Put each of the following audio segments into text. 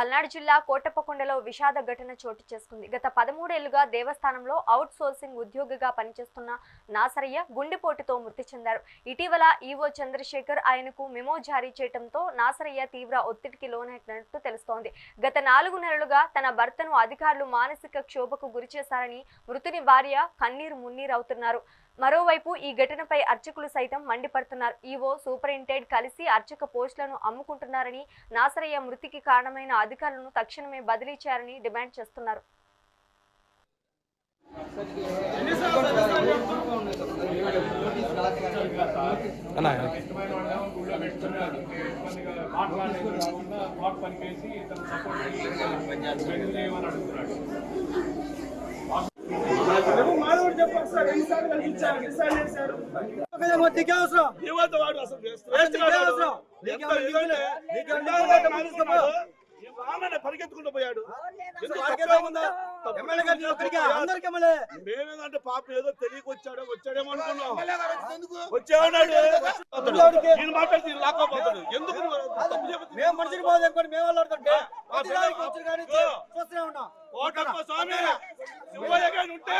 పల్నాడు జిల్లా కోటప్పకొండలో విషాద ఘటన చోటు చేసుకుంది. గత పదమూడేళ్ళుగా దేవస్థానంలో అవుట్ సోర్సింగ్ ఉద్యోగిగా పనిచేస్తున్న నాసరయ్య గుండెపోటుతో మృతి చెందారు. ఇటీవల ఈవో చంద్రశేఖర్ ఆయనకు మెమో జారీ చేయడంతో నాసరయ్య తీవ్ర ఒత్తిడికి లోనైనట్టు తెలుస్తోంది. గత నాలుగు నెలలుగా తన భర్తను అధికారులు మానసిక క్షోభకు గురిచేశారని మృతుని భార్య కన్నీరు మున్నీరవుతున్నారు. మరోవైపు ఈ ఘటనపై అర్చకులు సైతం మండిపడుతున్నారు. ఈవో సూపరింటెండ్ కలిసి అర్చక పోస్టులను అమ్ముకుంటున్నారని నాసరయ్య మృతికి కారణమైన అధికారులను తక్షణమే బదిలీ చేయాలని డిమాండ్ చేస్తున్నారు. అన్నా ఇష్టమైన వాళ్ళేమో నీకే అవసరం వాడు అసలు. అవసరం రామన్న పరిగెత్తుకుంటూ పోయాడు మేమేదంటే పాప ఏదో తెలియక వచ్చాడో వచ్చాడేమో అనుకున్నాం మాట్లాడితే లాక్కోపోతాడు ఎందుకు? మేము మనిషిని మేము చూస్తూనే ఉన్నాం కోటప్ప స్వామి శివయ్య గారు ఉంటే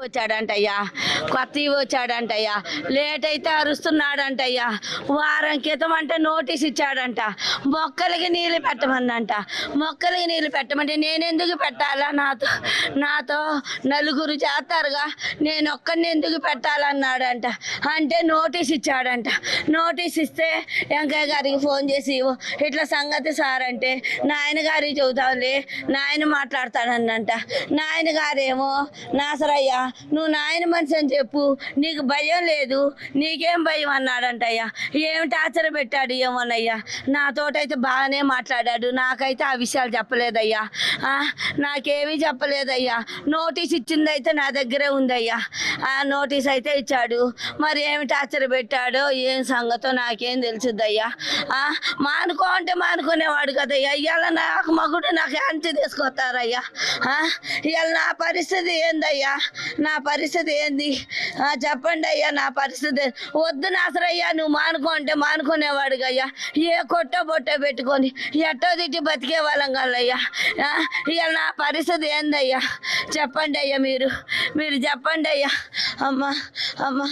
వచ్చాడంటయ్యా కొత్తవి వచ్చాడంటయ్యా లేట్ అయితే అరుస్తున్నాడంటయ్యా వారం క్రితం అంటే నోటీస్ ఇచ్చాడంట మొక్కలకి నీళ్ళు పెట్టమన్నంట మొక్కలకి నీళ్ళు పెట్టమంటే నేనెందుకు పెట్టాలా నాతో నాతో నలుగురు చేస్తారుగా నేను ఒక్కరిని ఎందుకు పెట్టాలన్నాడంట అంటే నోటీస్ ఇచ్చాడంట నోటీస్ ఇస్తే వెంకయ్య గారికి ఫోన్ చేసి ఇట్లా సంగతి సార్ అంటే నాయన గారికి చెబుతావులే నాయన మాట్లాడతాడన్నంట నాయన గారేమో నాసరయ్య నువ్వు నాయన మనిషి అని చెప్పు. నీకు భయం లేదు. నీకేం భయం అన్నాడంటయ్యా. ఏం టార్చర్ పెట్టాడు ఏమోనయ్యా. నాతోటైతే బాగానే మాట్లాడాడు. నాకైతే ఆ విషయాలు చెప్పలేదయ్యా. నాకేమీ చెప్పలేదయ్యా. నోటీస్ ఇచ్చిందైతే నా దగ్గరే ఉందయ్యా. ఆ నోటీస్ అయితే ఇచ్చాడు. మరి ఏమి టార్చర్ పెట్టాడో ఏం సంగతో నాకేం తెలుసుద్దయ్యా మానుకో అంటే మానుకునేవాడు కదయ్యా. ఇవాళ నాకు మగుడు నాకు యాంటీ తీసుకొస్తారయ్యా. ఇవాళ నా పరిస్థితి ఏందయ్యా? నా పరిస్థితి ఏంది? చెప్పండి అయ్యా నా పరిస్థితి వద్దు నాసరయ్యా నువ్వు మానుకో అంటే మానుకునేవాడు అయ్యా ఏ కొట్టో బొట్ట పెట్టుకొని ఎట్టో తిట్టి బతికే వాళ్ళం కదయ్యా ఇక నా పరిస్థితి ఏందయ్యా? చెప్పండి అయ్యా మీరు. మీరు చెప్పండి అయ్యా. అమ్మ అమ్మ.